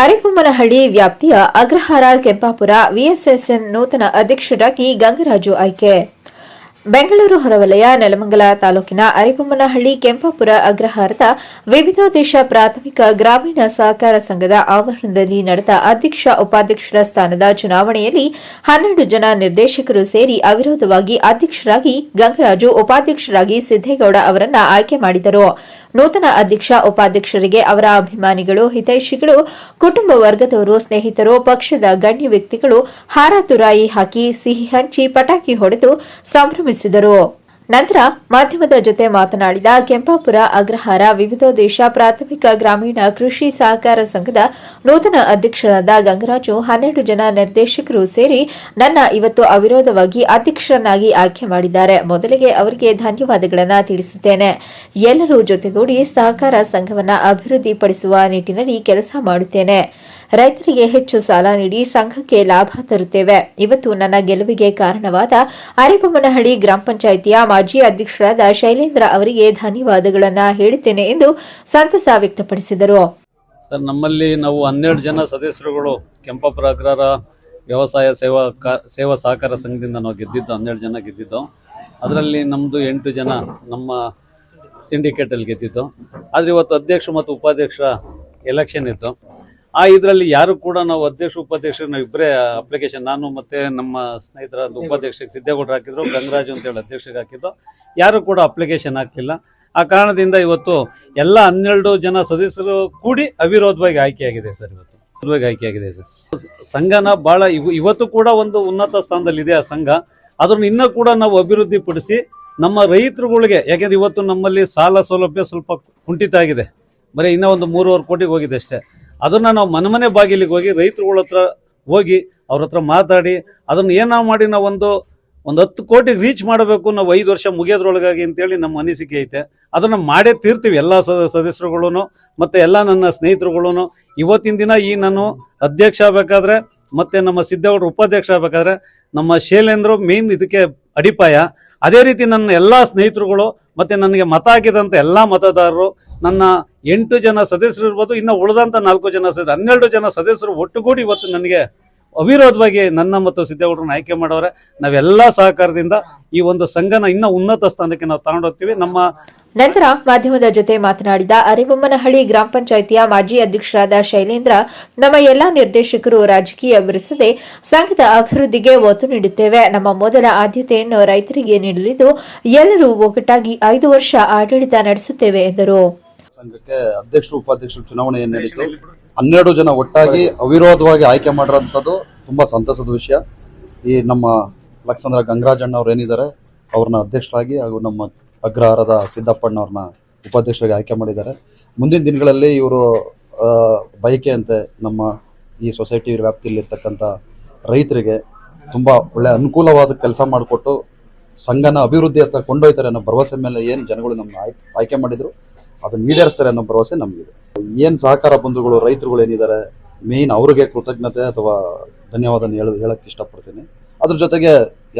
ಅರಿಬೊಮ್ಮನಹಳ್ಳಿ ವ್ಯಾಪ್ತಿಯ ಅಗ್ರಹಾರ ಕೆಂಪಾಪುರ ವಿಎಸ್ಎಸ್ಎನ್ ನೂತನ ಅಧ್ಯಕ್ಷರಾಗಿ ಗಂಗರಾಜು ಆಯ್ಕೆ. ಬೆಂಗಳೂರು ಹೊರವಲಯ, ನೆಲಮಂಗಲ ತಾಲೂಕಿನ ಅರಿಬೊಮ್ಮನಹಳ್ಳಿ ಕೆಂಪಾಪುರ ಅಗ್ರಹಾರದ ವಿವಿಧೋದ್ದೇಶ ಪ್ರಾಥಮಿಕ ಗ್ರಾಮೀಣ ಸಹಕಾರ ಸಂಘದ ಆವರಣದಲ್ಲಿ ನಡೆದ ಅಧ್ಯಕ್ಷ ಉಪಾಧ್ಯಕ್ಷರ ಸ್ಥಾನದ ಚುನಾವಣೆಯಲ್ಲಿ ಹನ್ನೆರಡು ಜನ ನಿರ್ದೇಶಕರು ಸೇರಿ ಅವಿರೋಧವಾಗಿ ಅಧ್ಯಕ್ಷರಾಗಿ ಗಂಗರಾಜು, ಉಪಾಧ್ಯಕ್ಷರಾಗಿ ಸಿದ್ದೇಗೌಡ ಅವರನ್ನು ಆಯ್ಕೆ ಮಾಡಿದರು. ನೂತನ ಅಧ್ಯಕ್ಷ, ಉಪಾಧ್ಯಕ್ಷರಿಗೆ ಅವರ ಅಭಿಮಾನಿಗಳು, ಹಿತೈಷಿಗಳು, ಕುಟುಂಬ ವರ್ಗದವರು, ಸ್ನೇಹಿತರು, ಪಕ್ಷದ ಗಣ್ಯ ವ್ಯಕ್ತಿಗಳು ಹಾರ ತುರಾಯಿ ಹಾಕಿ ಸಿಹಿ ಹಂಚಿ ಪಟಾಕಿ ಹೊಡೆದು ಸಂಭ್ರಮಿಸಿದರು. ನಂತರ ಮಾಧ್ಯಮದ ಜೊತೆ ಮಾತನಾಡಿದ ಕೆಂಪಾಪುರ ಅಗ್ರಹಾರ ವಿವಿಧೋದ್ದೇಶ ಪ್ರಾಥಮಿಕ ಗ್ರಾಮೀಣ ಕೃಷಿ ಸಹಕಾರ ಸಂಘದ ನೂತನ ಅಧ್ಯಕ್ಷರಾದ ಗಂಗರಾಜು, ಹನ್ನೆರಡು ಜನ ನಿರ್ದೇಶಕರು ಸೇರಿ ನನ್ನ ಇವತ್ತು ಅವಿರೋಧವಾಗಿ ಅಧ್ಯಕ್ಷರನ್ನಾಗಿ ಆಯ್ಕೆ ಮಾಡಿದ್ದಾರೆ. ಮೊದಲಿಗೆ ಅವರಿಗೆ ಧನ್ಯವಾದಗಳನ್ನು ತಿಳಿಸುತ್ತೇನೆ. ಎಲ್ಲರೂ ಜೊತೆಗೂಡಿ ಸಹಕಾರ ಸಂಘವನ್ನು ಅಭಿವೃದ್ಧಿಪಡಿಸುವ ನಿಟ್ಟಿನಲ್ಲಿ ಕೆಲಸ ಮಾಡುತ್ತೇನೆ. ರೈತರಿಗೆ ಹೆಚ್ಚು ಸಾಲ ನೀಡಿ ಸಂಘಕ್ಕೆ ಲಾಭ ತರುತ್ತೇವೆ. ಇವತ್ತು ನನ್ನ ಗೆಲುವಿಗೆ ಕಾರಣವಾದ ಅರಿಬೊಮ್ಮನಹಳ್ಳಿ ಗ್ರಾಮ ಪಂಚಾಯಿತಿಯ ಮಾಜಿ ಅಧ್ಯಕ್ಷರಾದ ಶೈಲೇಂದ್ರ ಅವರಿಗೆ ಧನ್ಯವಾದಗಳನ್ನು ಹೇಳುತ್ತೇನೆ ಎಂದು ಸಂತಸ ವ್ಯಕ್ತಪಡಿಸಿದರು. ಸರ್, ನಮ್ಮಲ್ಲಿ ನಾವು ಹನ್ನೆರಡು ಜನ ಸದಸ್ಯರುಗಳು ಕೆಂಪಾಪುರ ವ್ಯವಸಾಯ ಸೇವಾ ಸೇವಾ ಸಹಕಾರ ಸಂಘದಿಂದ ನಾವು ಗೆದ್ದಿದ್ದು, ಹನ್ನೆರಡು ಜನ ಗೆದ್ದಿದ್ದು. ಅದರಲ್ಲಿ ನಮ್ಮದು ಎಂಟು ಜನ ನಮ್ಮ ಸಿಂಡಿಕೇಟಲ್ಲಿ ಗೆದ್ದಿದ್ದು. ಆದರೆ ಇವತ್ತು ಅಧ್ಯಕ್ಷ ಮತ್ತು ಉಪಾಧ್ಯಕ್ಷರ ಎಲೆಕ್ಷನ್ ಇತ್ತು. ಆ ಇದರಲ್ಲಿ ಯಾರು ಕೂಡ ನಾವು ಅಧ್ಯಕ್ಷ ಉಪಾಧ್ಯಕ್ಷರು ನಾವು ಇಬ್ಬರೇ ಅಪ್ಲಿಕೇಶನ್ ನಾನು ಮತ್ತೆ ನಮ್ಮ ಸ್ನೇಹಿತರ ಉಪಾಧ್ಯಕ್ಷಕ್ಕೆ ಸಿದ್ದೇಗೌಡರು ಹಾಕಿದ್ರು, ಗಂಗರಾಜು ಅಂತೇಳಿ ಅಧ್ಯಕ್ಷರಿಗೆ ಹಾಕಿದ್ರು. ಯಾರು ಕೂಡ ಅಪ್ಲಿಕೇಶನ್ ಹಾಕಿಲ್ಲ ಆ ಕಾರಣದಿಂದ ಇವತ್ತು ಎಲ್ಲ ಹನ್ನೆರಡು ಜನ ಸದಸ್ಯರು ಕೂಡಿ ಅವಿರೋಧವಾಗಿ ಆಯ್ಕೆಯಾಗಿದೆ ಸರ್ ಇವತ್ತು. ಅವಿರೋಧವಾಗಿ ಆಯ್ಕೆಯಾಗಿದೆ ಸರ್. ಸಂಘನ ಬಹಳ ಇವ- ಇವತ್ತು ಕೂಡ ಒಂದು ಉನ್ನತ ಸ್ಥಾನದಲ್ಲಿ ಇದೆ ಆ ಸಂಘ. ಅದನ್ನು ಇನ್ನೂ ಕೂಡ ನಾವು ಅಭಿವೃದ್ಧಿ ಪಡಿಸಿ ನಮ್ಮ ರೈತರುಗಳಿಗೆ, ಯಾಕೆಂದ್ರೆ ಇವತ್ತು ನಮ್ಮಲ್ಲಿ ಸಾಲ ಸೌಲಭ್ಯ ಸ್ವಲ್ಪ ಕುಂಠಿತ ಆಗಿದೆ. ಬರೀ ಇನ್ನೂ ಒಂದು ಮೂರುವರೆ ಕೋಟಿಗೆ ಹೋಗಿದೆ ಅಷ್ಟೇ. ಅದನ್ನ ನಾವು ಮನೆ ಬಾಗಿಲಿಗೆ ಹೋಗಿ ರೈತರುಗಳ ಹತ್ರ ಹೋಗಿ ಅವ್ರ ಹತ್ರ ಮಾತಾಡಿ, ಅದನ್ನ ಏನೋ ಮಾಡಿ ನಾವು ಒಂದು ಒಂದು ಹತ್ತು ಕೋಟಿಗೆ ರೀಚ್ ಮಾಡಬೇಕು ನಾವು ಐದು ವರ್ಷ ಮುಗಿಯೋದ್ರೊಳಗಾಗಿ ಅಂತೇಳಿ ನಮ್ಮ ಅನಿಸಿಕೆ ಐತೆ. ಅದನ್ನ ಮಾಡೇ ತೀರ್ತೀವಿ ಎಲ್ಲ ಸದಸ್ಯರುಗಳೂ ಮತ್ತೆ ಎಲ್ಲ ನನ್ನ ಸ್ನೇಹಿತರುಗಳು ಇವತ್ತಿನ ದಿನ ಈ ನಾನು ಅಧ್ಯಕ್ಷ ಆಗಬೇಕಾದ್ರೆ ಮತ್ತೆ ನಮ್ಮ ಸಿದ್ದೇಗೌಡರು ಉಪಾಧ್ಯಕ್ಷ ಆಗಬೇಕಾದ್ರೆ ನಮ್ಮ ಶೈಲೇಂದ್ರ ಮೇನ್ ಇದಕ್ಕೆ ಅಡಿಪಾಯ. ಅದೇ ರೀತಿ ನನ್ನ ಎಲ್ಲ ಸ್ನೇಹಿತರುಗಳು ಮತ್ತೆ ನನಗೆ ಮತ ಹಾಕಿದಂತ ಎಲ್ಲ ಮತದಾರರು, ನನ್ನ ಎಂಟು ಜನ ಸದಸ್ಯರು ಇರ್ಬೋದು, ಇನ್ನು ಉಳಿದಂತ ನಾಲ್ಕು ಜನ ಸದಸ್ಯರು, ಹನ್ನೆರಡು ಜನ ಸದಸ್ಯರು ಒಟ್ಟುಗೂಡಿ ಇವತ್ತು ನನಗೆ ಅವಿರೋಧವಾಗಿ ನನ್ನ ಮತ್ತು ಸಿದ್ದೇಗೌಡರನ್ನ ಆಯ್ಕೆ ಮಾಡೋರೆ. ನಾವೆಲ್ಲ ಸಹಕಾರದಿಂದ ಈ ಒಂದು ಸಂಘನ ಇನ್ನೂ ಉನ್ನತ ಸ್ಥಾನಕ್ಕೆ ನಾವು ತಗೊಂಡೋಗ್ತೀವಿ. ನಮ್ಮ ನಂತರ ಮಾಧ್ಯಮದ ಜೊತೆ ಮಾತನಾಡಿದ ಅರಿಬೊಮ್ಮನಹಳ್ಳಿ ಗ್ರಾಮ ಪಂಚಾಯಿತಿಯ ಮಾಜಿ ಅಧ್ಯಕ್ಷರಾದ ಶೈಲೇಂದ್ರ, ನಮ್ಮ ಎಲ್ಲಾ ನಿರ್ದೇಶಕರು ರಾಜಕೀಯ ಬಿಡಿಸದೆ ಸಂಘದ ಅಭಿವೃದ್ಧಿಗೆ ಒತ್ತು ನೀಡುತ್ತೇವೆ. ನಮ್ಮ ಮೊದಲ ಆದ್ಯತೆಯನ್ನು ರೈತರಿಗೆ ನೀಡಲಿದ್ದು ಎಲ್ಲರೂ ಒಗ್ಗಟ್ಟಾಗಿ ಐದು ವರ್ಷ ಆಡಳಿತ ನಡೆಸುತ್ತೇವೆ ಎಂದರು. ಸಂಘಕ್ಕೆ ಅಧ್ಯಕ್ಷರು ಉಪಾಧ್ಯಕ್ಷರು ಚುನಾವಣೆ ಏನ್ ನಡೀತು. ಹನ್ನೆರಡು ಜನ ಒಟ್ಟಾಗಿ ಅವಿರೋಧವಾಗಿ ಆಯ್ಕೆ ಮಾಡಿರೋಂಥದ್ದು ತುಂಬಾ ಸಂತಸದ ವಿಷಯ. ಈ ನಮ್ಮ ಲಕ್ಷಂದ್ರ ಗಂಗರಾಜಣ್ಣ ಅವ್ರು ಏನಿದ್ದಾರೆ ಅವ್ರನ್ನ ಅಧ್ಯಕ್ಷರಾಗಿ ಹಾಗೂ ನಮ್ಮ ಅಗ್ರಹಾರದ ಸಿದ್ದಪ್ಪಣ್ಣ ಅವ್ರನ್ನ ಉಪಾಧ್ಯಕ್ಷರಾಗಿ ಆಯ್ಕೆ ಮಾಡಿದ್ದಾರೆ. ಮುಂದಿನ ದಿನಗಳಲ್ಲಿ ಇವರು ಬಯಕೆ ಅಂತೆ ನಮ್ಮ ಈ ಸೊಸೈಟಿ ವ್ಯಾಪ್ತಿಯಲ್ಲಿರ್ತಕ್ಕಂಥ ರೈತರಿಗೆ ತುಂಬ ಒಳ್ಳೆ ಅನುಕೂಲವಾದ ಕೆಲಸ ಮಾಡಿಕೊಟ್ಟು ಸಂಘನ ಅಭಿವೃದ್ಧಿ ಹತ್ತ ಕೊಂಡೊಯ್ತಾರೆ ಅನ್ನೋ ಭರವಸೆ ಮೇಲೆ ಏನು ಜನಗಳು ನಮ್ಮ ಆಯ್ಕೆ ಆಯ್ಕೆ ಮಾಡಿದ್ರು. ಅದನ್ನ ಈಡೇರಿಸ್ತಾರೆ ಅನ್ನೋ ಭರವಸೆ ನಮಗಿದೆ. ಏನ್ ಸಹಕಾರ ಬಂಧುಗಳು, ರೈತರುಗಳು ಏನಿದ್ದಾರೆ ಮೇನ್ ಅವ್ರಿಗೆ ಕೃತಜ್ಞತೆ ಅಥವಾ ಧನ್ಯವಾದ ಹೇಳ, ಹೇಳಕ್ ಇಷ್ಟಪಡ್ತೀನಿ. ಅದ್ರ ಜೊತೆಗೆ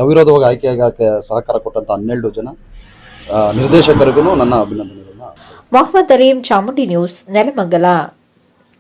ಅವಿರೋಧವಾಗಿ ಆಯ್ಕೆ ಆಗಕ್ಕೆ ಸಹಕಾರ ಕೊಟ್ಟಂತ ಹನ್ನೆರಡು ಜನ ನಿರ್ದೇಶಕರಿಗೂ ನನ್ನ ಅಭಿನಂದನೆಗಳನ್ನ ಮೊಹಮ್ಮದ್ ಅಲೀಂ ಚಾಮುಂಡಿ ನ್ಯೂಸ್, ನೆಲಮಂಗಲ.